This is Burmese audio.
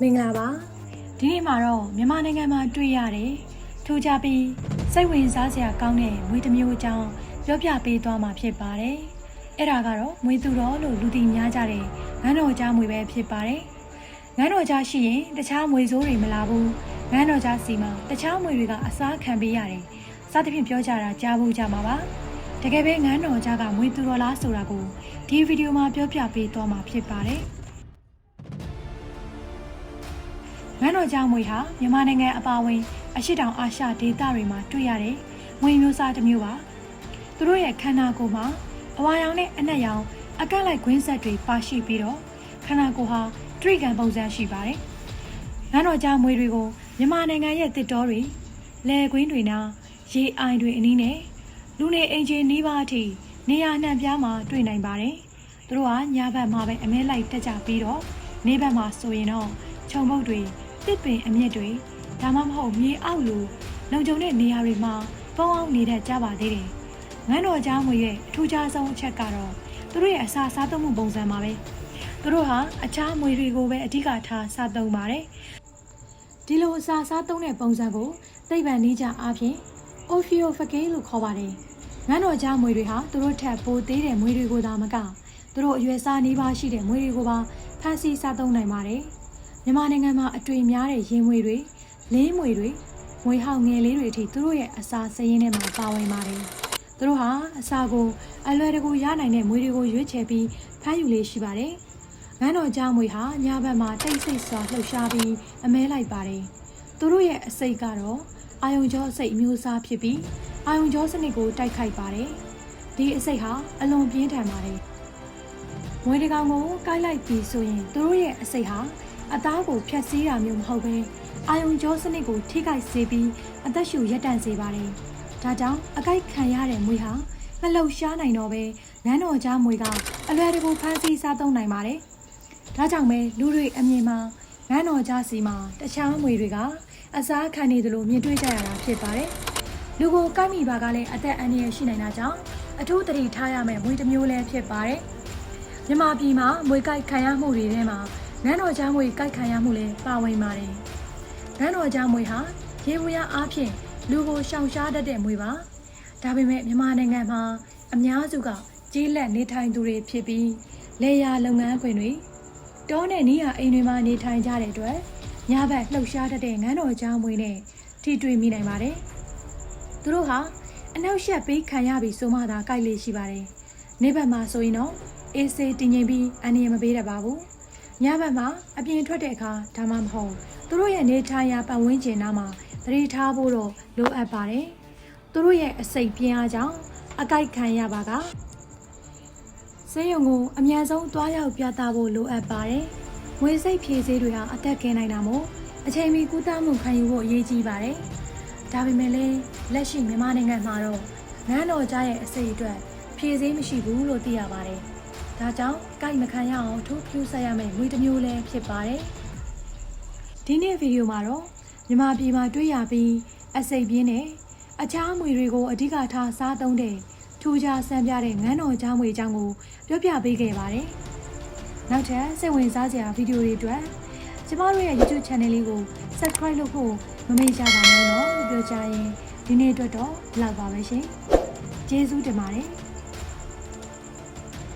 မင်္ဂလာပါဒီနေ့မှာတော့မြန်မာနိုင်ငံမှာတွေ့ရတဲ့ထူးခြားပြီးစိတ်ဝင်စားစရာကောင်းတဲ့မွေတစ်မျိုးအကြောင်းပြောပြပေးသွားမှာဖြစ်ပါတယ်အဲ့ဒါကတော့မွေသူတော်လို့လူသိများကြတဲ့ငန်းတော်ကြားမွေပဲဖြစ်ပါတယ်ငန်းတော်ကြားရှိရင်တခြားမွေဆိုးတွေမလာဘူးငန်းတော်ကြားစီမှာတခြားမွေတွေကအစားခံပေးရတယ်စသဖြင့်ပြောကြတာကြားဖို့ကြမှာပါတကယ်ပဲငန်းတော်ကြားကမွေသူတော်လားဆိုတာကိုဒီဗီဒီယိုမှာပြောပြပေးသွားမှာဖြစ်ပါတယ် ငန်းတော်ကြောင်မွေဟာမြန်မာနိုင်ငံအပါအဝင်အရှိတောင်အာရှဒေသတွေမှာတွေ့ရတဲ့ငွေမျိုးစားတစ်မျိုးပါသူတို့ရဲ့ခန္ဓာကိုယ်မှာအဝါရောင်နဲ့အနက်ရောင် အကန့်လိုက်ခွင်းဆက်တွေပါရှိပြီးတော့ခန္ဓာကိုယ်ဟာတရိကန်ပုံစံရှိပါတယ်ငန်းတော်ကြောင်မွေတွေကိုမြန်မာနိုင်ငံရဲ့တစ်တော်တွေလယ်ကွင်းတွေနာရေအိုင်တွေအနည်းနဲ့လူနေအိမ်ချင်းနီးပါးအထိနေရာနှံ့ပြားမှာတွေ့နိုင်ပါတယ်သူတို့ဟာညဘက်မှာပဲအမဲလိုက်တက်ကြပြီးတော့နေဘက်မှာဆိုရင်တော့ခြုံပုတ်တွေ တစ်ပင်အမြင့်တွေဒါမှမဟုတ်မြေအောက်လိုလုံခြုံတဲ့နေရာတွေမှာပေါင်းအောင်နေတတ်ကြပါသေးတယ်။ငန်းတော်ကြားငွေရဲ့အထူးခြားဆုံးအချက်ကတော့သူတို့ရဲ့အစာစားသုံးမှုပုံစံပါပဲ။သူတို့ဟာအခြားမွေတွေကိုပဲအဓိကထားစားသုံးပါတယ်။ဒီလိုအစာစားသုံးတဲ့ပုံစံကိုသိပ္ပံနည်းကြအားဖြင့် Ophiophagy လို့ခေါ်ပါတယ်။ငန်းတော်ကြားမွေတွေဟာသူတို့ထက်ပိုသေးတဲ့မွေတွေကိုသာမကသူတို့အရွယ်စားနေပါရှိတဲ့မွေတွေကိုပါဖမ်းဆီးစားသုံးနိုင်ပါတယ်။ မြန်မာနိုင်ငံမှာအတွေ့များတဲ့ရင်မွေတွေလင်းမွေတွေမွေဟောက်ငယ်လေးတွေအထိသူတို့ရဲ့အစာစရင်းထဲမှာပါဝင်ပါတယ်။သူတို့ဟာအစာကိုအလွယ်တကူရနိုင်တဲ့မွေတွေကိုရွေးချယ်ပြီးဖမ်းယူလေးရှိပါတယ်။ငန်းတော်ကြားမွေဟာညဘက်မှာတိတ်ဆိတ်စွာလှုပ်ရှားပြီးအမဲလိုက်ပါတယ်။သူတို့ရဲ့အစိတ်ကတော့အာယုံကြောအစိတ်အမျိုးအစားဖြစ်ပြီးအာယုံကြောစနစ်ကိုတိုက်ခိုက်ပါတယ်။ဒီအစိတ်ဟာအလွန်ပြင်းထန်ပါတယ်။မွေတကောင်ကိုကိုက်လိုက်ပြီးဆိုရင်သူတို့ရဲ့အစိတ်ဟာ အသားကိုဖျက်ဆီးတာမျိုးမဟုတ်ဘဲအာယုံကြောစနစ်ကိုထိခိုက်စေပြီးအသက်ရှူရပ်တန့်စေပါတယ်။ဒါကြောင့်အကိုက်ခံရတဲ့မွေဟာမလှုပ်ရှားနိုင်တော့ဘဲနန်းတော်ကြားမွေကအလွယ်တကူဖမ်းဆီးစားသုံးနိုင်ပါတယ်။ဒါကြောင့်ပဲလူတွေအမြင်မှာနန်းတော်ကြားစီမှာတခြားမွေတွေကအစားခံနေသလိုမြင်တွေ့ကြရတာဖြစ်ပါတယ်။လူကိုကိုက်မိပါကလည်းအသက်အန္တရာယ်ရှိနိုင်တာကြောင့်အထူးသတိထားရမယ့်မွေတစ်မျိုးလည်းဖြစ်ပါတယ်။မြမပြည်မှာမွေကိုက်ခံရမှုတွေထဲမှာ နန်းတော်ကြားမွေကိုက်ခံရမှုလည်းပါဝင်ပါတယ်။နန်းတော်ကြားမွေဟာရေဘူးရအားဖြင့်လူကိုရှောင်ရှားတတ်တဲ့မွေပါ။ဒါပေမဲ့မြန်မာနိုင်ငံမှာအများစုကကြီးလက်နေထိုင်သူတွေဖြစ်ပြီးလေယာလုပ်ငန်းခွင်တွေတောနဲ့နီးရအိမ်တွေမှာနေထိုင်ကြတဲ့အတွက်ညဘက်လှုပ်ရှားတတ်တဲ့ငန်းတော်ကြားမွေနဲ့ထိတွေ့မိနိုင်ပါတယ်။သူတို့ဟာအနောက်ရှက်ပေးခံရပြီးဆိုမှသာကြိုက်လေရှိပါတယ်။နေဘက်မှာဆိုရင်တော့အေးစေးတင်ငင်ပြီးအန္တရာယ်မပေးတတ်ပါဘူး။ ညဘက်မှာအပြင်ထွက်တဲ့အခါဒါမှမဟုတ်သူတို့ရဲ့နေထိုင်ရာပတ်ဝန်းကျင်နားမှာသတိထားဖို့တော့လိုအပ်ပါတယ်။သူတို့ရဲ့အစိတ်ပြင်းအားကြောင့်အကြိုက်ခံရပါကဆေးရုံကိုအများဆုံးတွားရောက်ပြသဖို့လိုအပ်ပါတယ်။ငွေစိတ်ဖြည့်ဆေးတွေဟာအသက်ကင်းနိုင်တာမို့အချိန်မီကုသမှုခံယူဖို့အရေးကြီးပါတယ်။ဒါပေမဲ့လည်းလက်ရှိမြန်မာနိုင်ငံမှာတော့နန်းတော်ကြားရဲ့အစိတ်အတွက်ဖြည့်ဆေးမရှိဘူးလို့သိရပါတယ်။ ဒါကြောင့်ကြိုက်မခံရအောင်ထိုးဖြူဆက်ရမယ့်ငွေတစ်မျိုးလည်းဖြစ်ပါတယ်။ဒီနေ့ဗီဒီယိုမှာတော့မြန်မာပြည်မှာတွေ့ရပြီးအစိတ်ပြင်းတဲ့အခြားမွေတွေကိုအဓိကထားစားသုံးတဲ့ထူးခြားဆန်းပြတဲ့ငန်းတော်ကြားမွေအကြောင်းကိုပြောပြပေးခဲ့ပါတယ်။နောက်ထပ်စိတ်ဝင်စားစရာဗီဒီယိုတွေအတွက်ကျမတို့ရဲ့ YouTube Channel လေးကို Subscribe လုပ်ဖို့မမေ့ကြပါနဲ့နော်လို့ပြောကြရင်ဒီနေ့အတွက်တော့လောက်ပါပဲရှင်။ကျေးဇူးတင်ပါတယ်။